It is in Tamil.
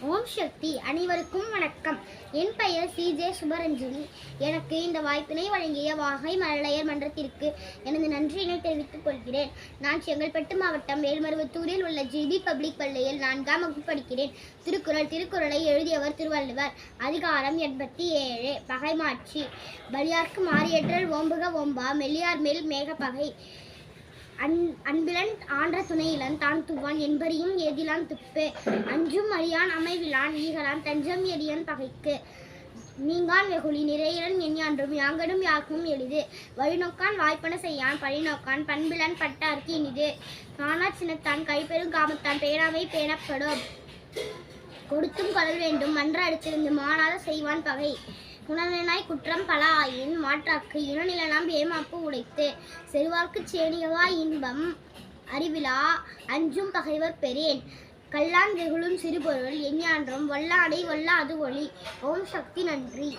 ஓம் சக்தி அனைவருக்கும் வணக்கம். என் பெயர் சி ஜே சுபரஞ்சனி. எனக்கு இந்த வாய்ப்பினை வழங்கிய வாகை மழலையர் மன்றத்திற்கு எனது நன்றியினை தெரிவித்துக் கொள்கிறேன். நான் செங்கல்பட்டு மாவட்டம் வேல்மருவத்தூரில் உள்ள ஜிபி பப்ளிக் பள்ளியில் நான்காம் வகுப்பு படிக்கிறேன். திருக்குறள் திருக்குறளை எழுதியவர் திருவள்ளுவர். அதிகாரம் எண்பத்தி ஏழு. பகைமாட்சி பலியார்க்கு மாறியற்றல் ஓம்புக ஓம்பா மெல்லியார் மேல் மேகப்பகை. அன் அன்பிலன் ஆன்ற துணையிலன் தான் துவான் என்பரியும் ஏதிலான் துப்பு. அஞ்சும் அறியான் அமைவிலான் ஈகலான் தஞ்சம் எரியன் பகைக்கு. நீங்கான் வெகுளி நிறையிலன் எஞ்ஞான்றும் யாங்கடும் யாக்கும் எளிது. வழிநோக்கான் வாய்ப்பன செய்யான் பழிநோக்கான் பண்பிலன் பட்டார்க்கு இனிது. காணா சினத்தான் கைப்பெரும் காமத்தான் பேணாமை பேணப்படும். கொடுத்தும் கொள்ளல் வேண்டும் மன்ற அடுத்திருந்து மானாத செய்வான் பகை. குணநனாய் குற்றம் பல ஆயின் மாற்றாக்கு இனநிலனாம் ஏமாப்பு உடைத்து செல்வார்க்கு சேனியவா இன்பம் அறிவிலா அஞ்சும் பகைவர் பெறேன். கல்லான் வெகுளும் சிறுபொருள் எஞ்ஞான்றும் வல்லாடை வல்லாது ஒளி ஓம் சக்தி நன்றி.